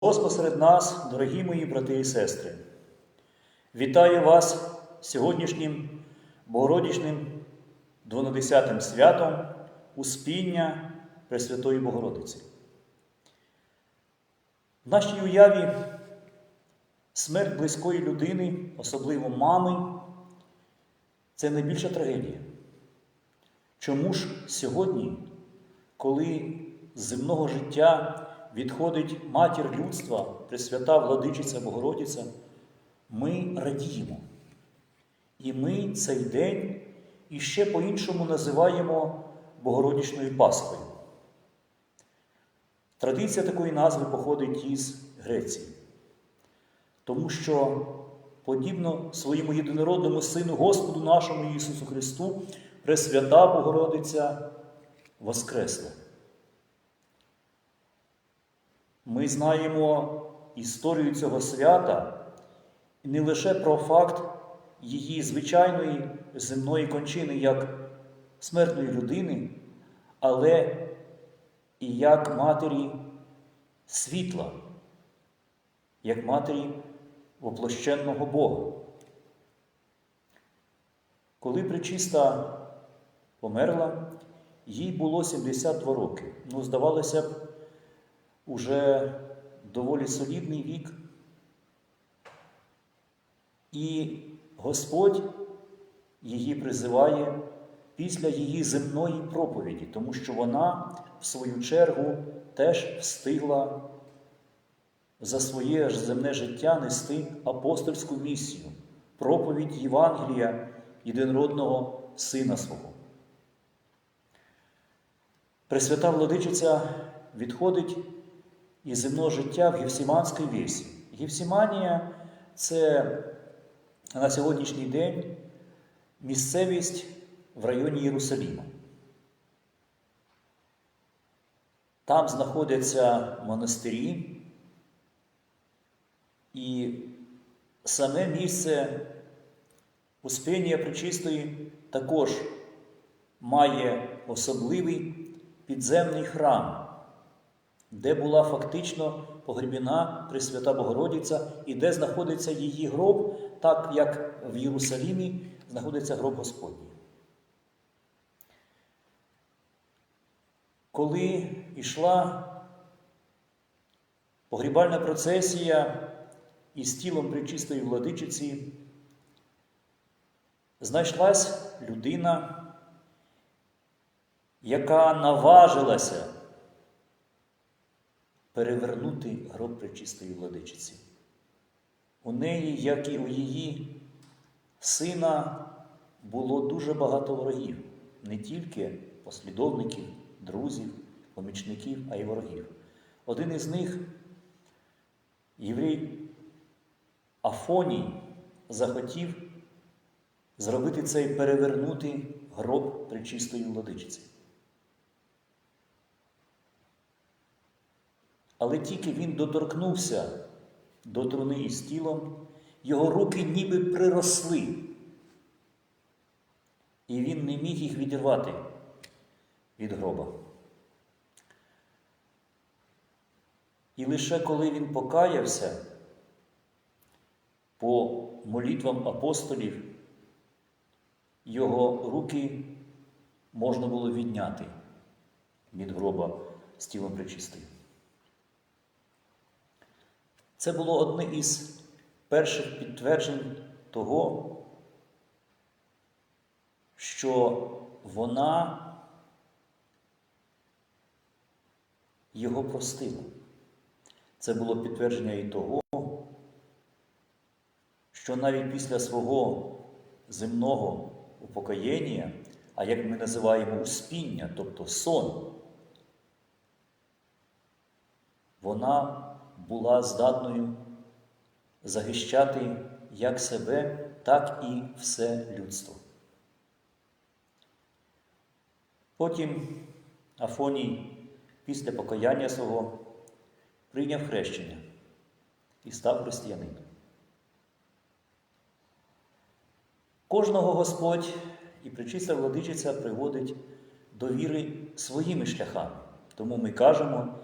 Господь серед нас, дорогі мої брати і сестри, вітаю вас сьогоднішнім Богородичним 12 святом Успіння Пресвятої Богородиці. В нашій уяві смерть близької людини, особливо мами, це найбільша трагедія. Чому ж сьогодні, коли з земного життя відходить матір людства, Пресвята Владичиця Богородиця, ми радіємо. І ми цей день іще по-іншому називаємо Богородичною Пасхою. Традиція такої назви походить із Греції, тому що, подібно своєму єдинородному Сину Господу нашому Ісусу Христу, Пресвята Богородиця Воскресла. Ми знаємо історію цього свята не лише про факт її звичайної земної кончини як смертної людини, але і як матері світла, як матері воплощенного Бога. Коли причиста померла, їй було 72 роки. Ну, здавалося б, уже доволі солідний вік. І Господь її призиває після її земної проповіді, тому що вона, в свою чергу, теж встигла за своє земне життя нести апостольську місію, проповідь Євангелія єдинородного Сина свого. Пресвята владичиця відходить із земного життя в Гефсіманській вісі. Гефсіманія це на сьогоднішній день місцевість в районі Єрусаліма. Там знаходяться монастирі, і саме місце Успіння Пречистої також має особливий підземний храм де була фактично погребена Пресвята Богородиця і де знаходиться її гроб, так як в Єрусалімі знаходиться гроб Господній. Коли йшла погрібальна процесія із тілом Пречистої владичиці, знайшлась людина, яка наважилася перевернути гроб пречистої владичиці. У неї, як і у її сина, було дуже багато ворогів, не тільки послідовників, друзів, помічників, а й ворогів. Один із них, єврей Афоній, захотів зробити цей перевернути гроб пречистої владичиці. Але тільки він доторкнувся до труни із тілом, його руки ніби приросли, і він не міг їх відірвати від гроба. І лише коли він покаявся по молитвам апостолів, його руки можна було відняти від гроба з тілом причистим. Це було одне із перших підтверджень того, що вона його простила. Це було підтвердження і того, що навіть після свого земного упокоєння, а як ми називаємо успіння, тобто сон, вона була здатною захищати як себе, так і все людство. Потім Афоній після покаяння свого прийняв хрещення і став християнином. Кожного Господь і причиста владичиця приводить до віри своїми шляхами. Тому ми кажемо,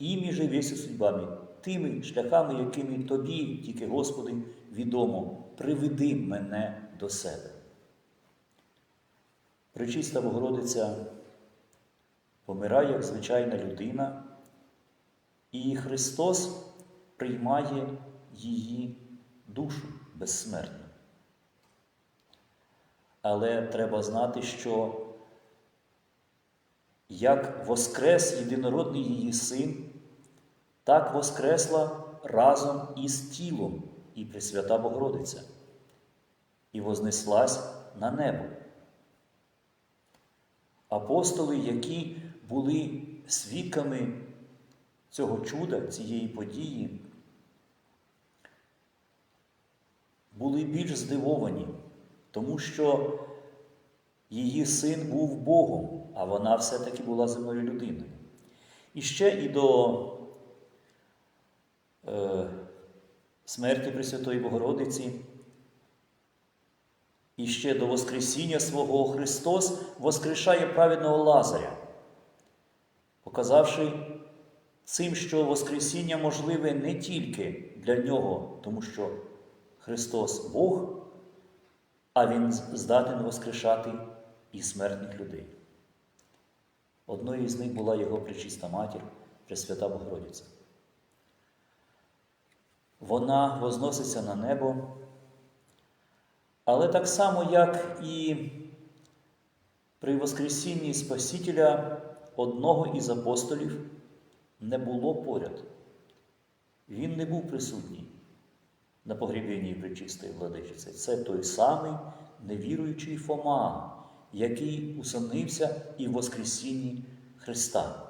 ими же судьбами, тими шляхами, якими тобі, тільки Господи, відомо, приведи мене до себе. Пречиста Богородиця помирає як звичайна людина, і Христос приймає її душу безсмертну. Але треба знати, що як воскрес єдинородний її син, так воскресла разом із тілом і Пресвята Богородиця, і вознеслась на небо. Апостоли, які були свідками цього чуда, цієї події, були більш здивовані, тому що її син був Богом, а вона все-таки була земною людиною. І ще і до смерті Пресвятої Богородиці, і ще до Воскресіння свого Христос воскрешає праведного Лазаря, показавши цим, що Воскресіння можливе не тільки для нього, тому що Христос Бог, а Він здатен воскрешати і смертних людей. Одною з них була його пречиста матір, Пресвята Богородиця. Вона возноситься на небо, але так само, як і при Воскресінні Спасителя одного із апостолів не було поряд. Він не був присутній на погребенні пречистої владичиці. Це той самий невіруючий Фома, який усомнився і в Воскресінні Христа.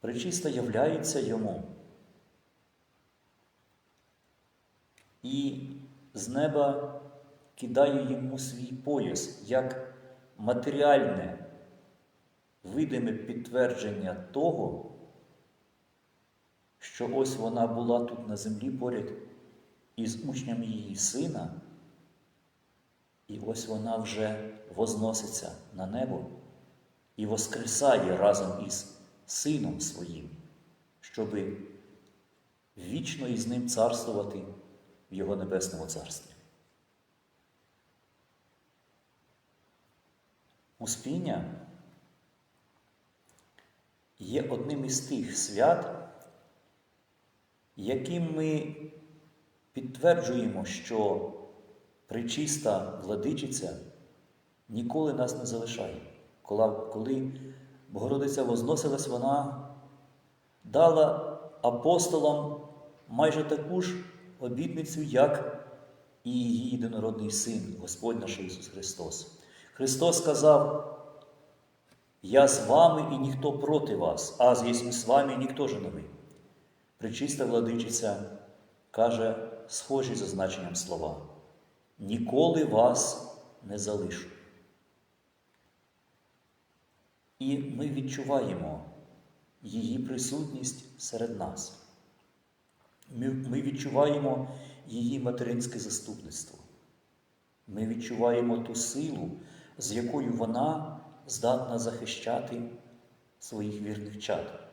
Пречиста являється йому. І з неба кидає йому свій пояс як матеріальне, видиме підтвердження того, що ось вона була тут на землі поряд із учнями її сина, і ось вона вже возноситься на небо і воскресає разом із Сином Своїм, щоби вічно із ним царствувати в Його Небесному Царстві. Успіння є одним із тих свят, яким ми підтверджуємо, що причиста владичиця ніколи нас не залишає. Коли Богородиця возносилась, вона дала апостолам майже таку ж обітницю, як і її єдинородний син, Господь наш Ісус Христос. Христос сказав, я з вами і ніхто проти вас, а єсмь з вами і ніхто же не ви. Пречиста владичиця каже схожі за значенням слова. Ніколи вас не залишу. І ми відчуваємо її присутність серед нас. Ми відчуваємо її материнське заступництво. Ми відчуваємо ту силу, з якою вона здатна захищати своїх вірних чад.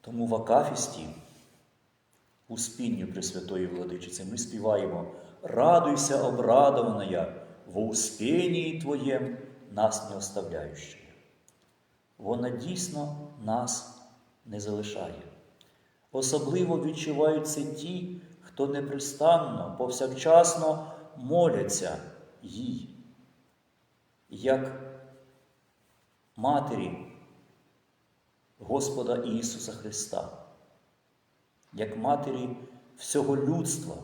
Тому в Акафісті, у спінню Пресвятої Владичиці, ми співаємо Радуйся, обрадована я, во успінні Твоєм нас не оставляючи. Вона дійсно нас не залишає. Особливо відчувають це ті, хто непристанно, повсякчасно моляться їй, як матері Господа Ісуса Христа, як матері всього людства,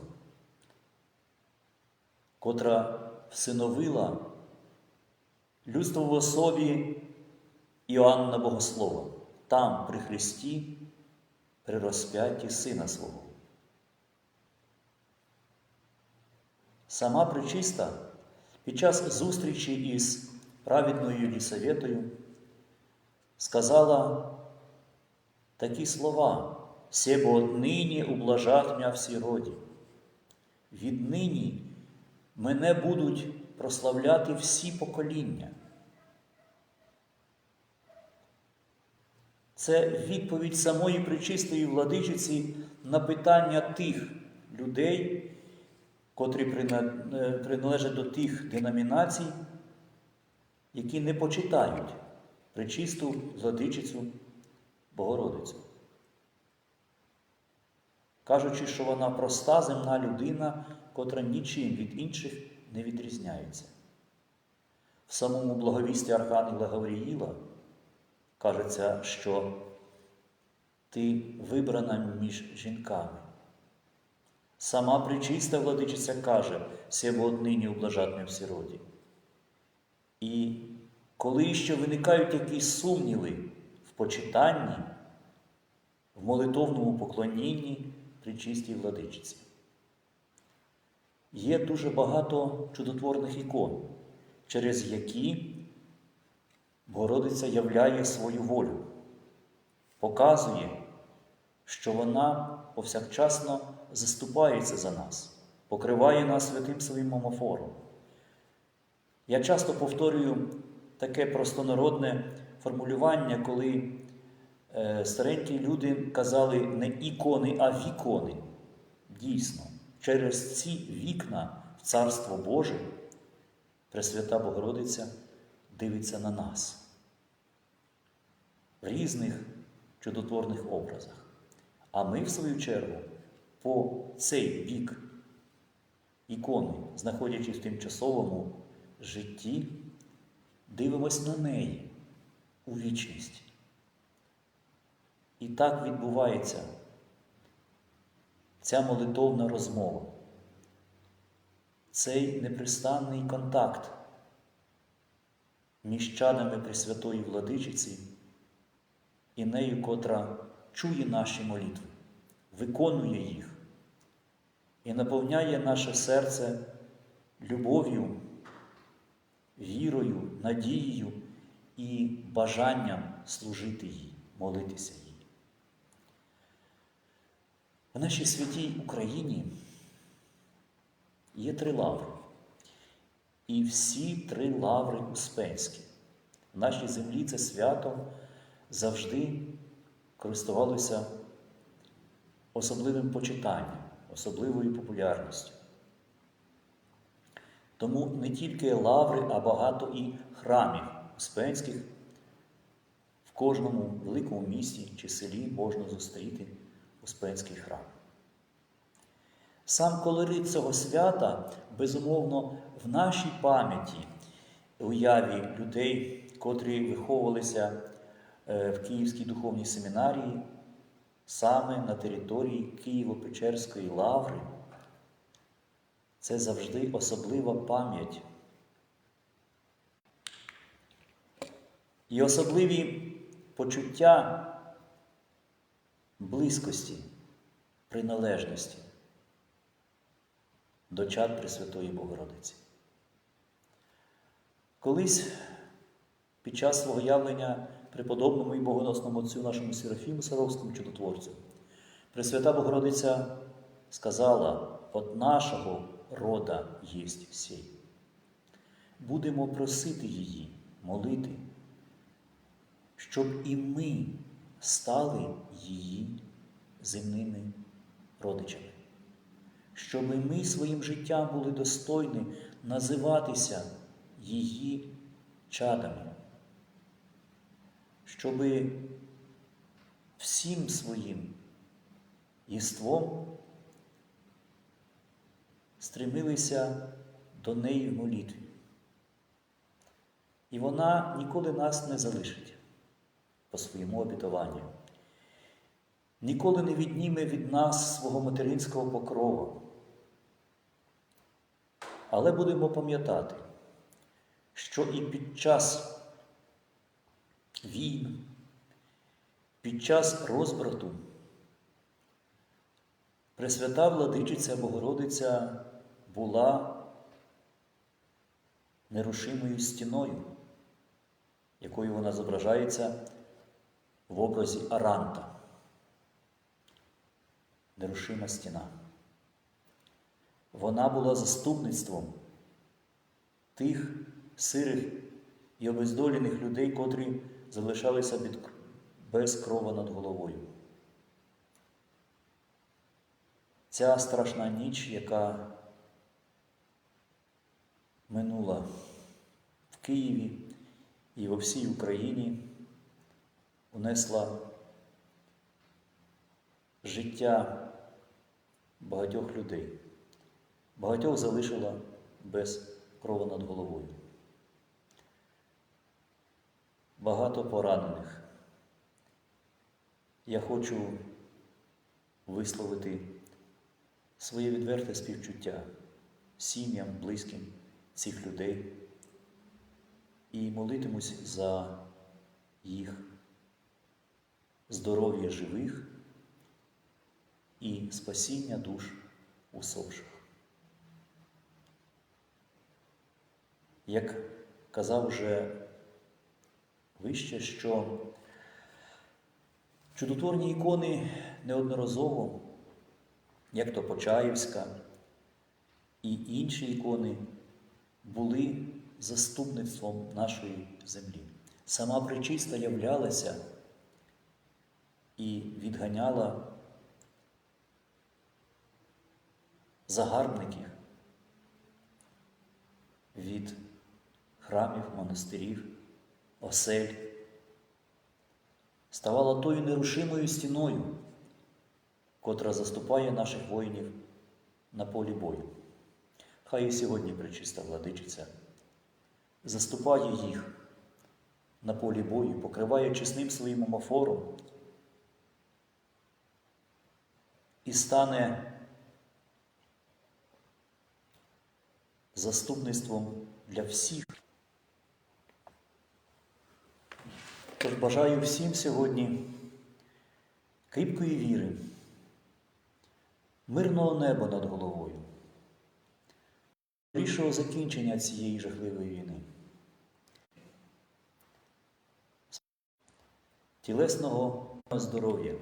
котра всиновила людство в особі Іоанна Богослова, там, при Христі, при розп'ятті Сина свого. Сама причиста під час зустрічі із праведною Єлісаветою сказала такі слова, «Себо отнині ублажать мя всі роді. Віднині мене будуть прославляти всі покоління. Це відповідь самої причистої владичиці на питання тих людей, котрі е, приналежать до тих деномінацій, які не почитають причисту владичицю Богородицю. Кажучи, що вона проста земна людина, котра нічим від інших не відрізняється. В самому благовісті Архангела Гавріїла кажеться, що ти вибрана між жінками. Сама причиста владичиця каже, сєво однині ублажатне в сироді. І коли ще виникають якісь сумніви в почитанні, в молитовному поклонінні причистій владичиці. Є дуже багато чудотворних ікон, через які Богородиця являє свою волю, показує, що вона повсякчасно заступається за нас, покриває нас святим своїм омофором. Я часто повторюю таке простонародне формулювання, коли е, старенькі люди казали не ікони, а вікони. Дійсно, через ці вікна в Царство Боже Пресвята Богородиця дивиться на нас різних чудотворних образах. А ми, в свою чергу, по цей бік ікони, знаходячись в тимчасовому житті, дивимось на неї у вічність. І так відбувається ця молитовна розмова, цей непристанний контакт між чадами Пресвятої Владичиці і нею, котра чує наші молитви, виконує їх і наповняє наше серце любов'ю, вірою, надією і бажанням служити їй, молитися їй. В нашій святій Україні є три лаври. І всі три лаври успенські. В нашій землі це свято завжди користувалося особливим почитанням, особливою популярністю. Тому не тільки лаври, а багато і храмів успенських в кожному великому місті чи селі можна зустріти успенський храм. Сам колорит цього свята, безумовно, в нашій пам'яті, уяві людей, котрі виховувалися в Київській духовній семінарії, саме на території Києво-Печерської лаври, це завжди особлива пам'ять. І особливі почуття близькості, приналежності до чад Пресвятої Богородиці. Колись під час свого явлення преподобному і богоносному отцю нашому Серафіму Саровському чудотворцю, Пресвята Богородиця сказала, от нашого рода єсть сей. Будемо просити її, молити, щоб і ми стали її земними родичами. Щоб ми своїм життям були достойні називатися її чадами, щоб всім своїм єством стремилися до неї в молитві. І вона ніколи нас не залишить по своєму обітуванню. Ніколи не відніме від нас свого материнського покрова. Але будемо пам'ятати, що і під час війн, під час розбрату Пресвята Владичиця Богородиця була нерушимою стіною, якою вона зображається в образі Аранта. Нерушима стіна. Вона була заступництвом тих сирих і обездолених людей, котрі залишалися без крова над головою. Ця страшна ніч, яка минула в Києві і во всій Україні, унесла життя багатьох людей, багатьох залишила без крова над головою. Багато поранених. Я хочу висловити своє відверте співчуття сім'ям, близьким цих людей і молитимусь за їх здоров'я живих і спасіння душ усопших. Як казав вже вище, що чудотворні ікони неодноразово, як то Почаївська і інші ікони, були заступництвом нашої землі. Сама причиста являлася і відганяла загарбників від храмів, монастирів, осель, ставала тою нерушимою стіною, котра заступає наших воїнів на полі бою. Хай і сьогодні пречиста владичиця заступає їх на полі бою, покриває чесним своїм омофором і стане заступництвом для всіх. Тож бажаю всім сьогодні кріпкої віри, мирного неба над головою, скорішого закінчення цієї жахливої війни, тілесного здоров'я,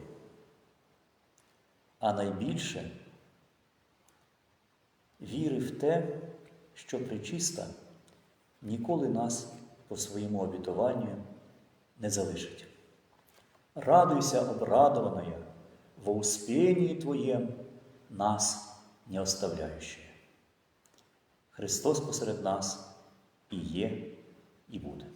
а найбільше віри в те, що причиста ніколи нас по своєму обітуванню не залишить. Радуйся, обрадованная, во успении Твоем нас не оставляющее. Христос посеред нас і є, і буде.